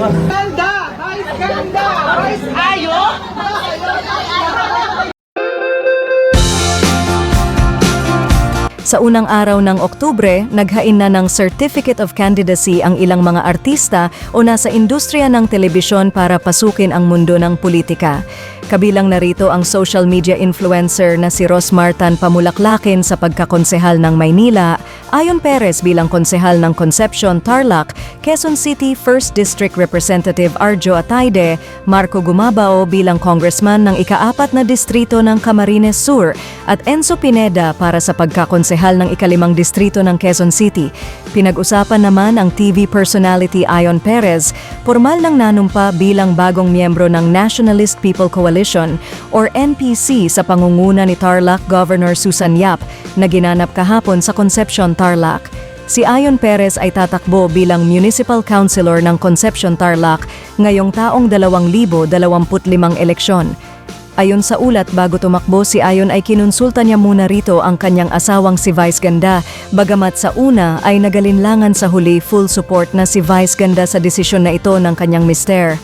Ganda! Vice ganda! Vice ayo! Sa unang araw ng Oktubre, naghain na ng Certificate of Candidacy ang ilang mga artista o nasa industriya ng telebisyon para pasukin ang mundo ng politika. Kabilang narito ang social media influencer na si Ros Martan Pamulaklakin sa pagkakonsehal ng Maynila, Ayon Perez bilang konsehal ng Concepcion Tarlac, Quezon City 1st District Representative Arjo Ataide, Marco Gumabao bilang congressman ng ikaapat na distrito ng Camarines Sur, at Enzo Pineda para sa pagkakonsehal ng ikalimang distrito ng Quezon City. Pinag-usapan naman ang TV personality Ayon Perez, formal nang nanumpa bilang bagong miyembro ng Nationalist People Coalition or NPC sa pangunguna ni Tarlac Governor Susan Yap na ginanap kahapon sa Concepcion Tarlac. Si Ayon Perez ay tatakbo bilang Municipal Councilor ng Concepcion Tarlac ngayong taong 2025 eleksyon. Ayon sa ulat, bago tumakbo si Ayon ay kinonsulta niya muna rito ang kanyang asawang si Vice Ganda, bagamat sa una ay nagalinlangan sa huli full support na si Vice Ganda sa desisyon na ito ng kanyang mister.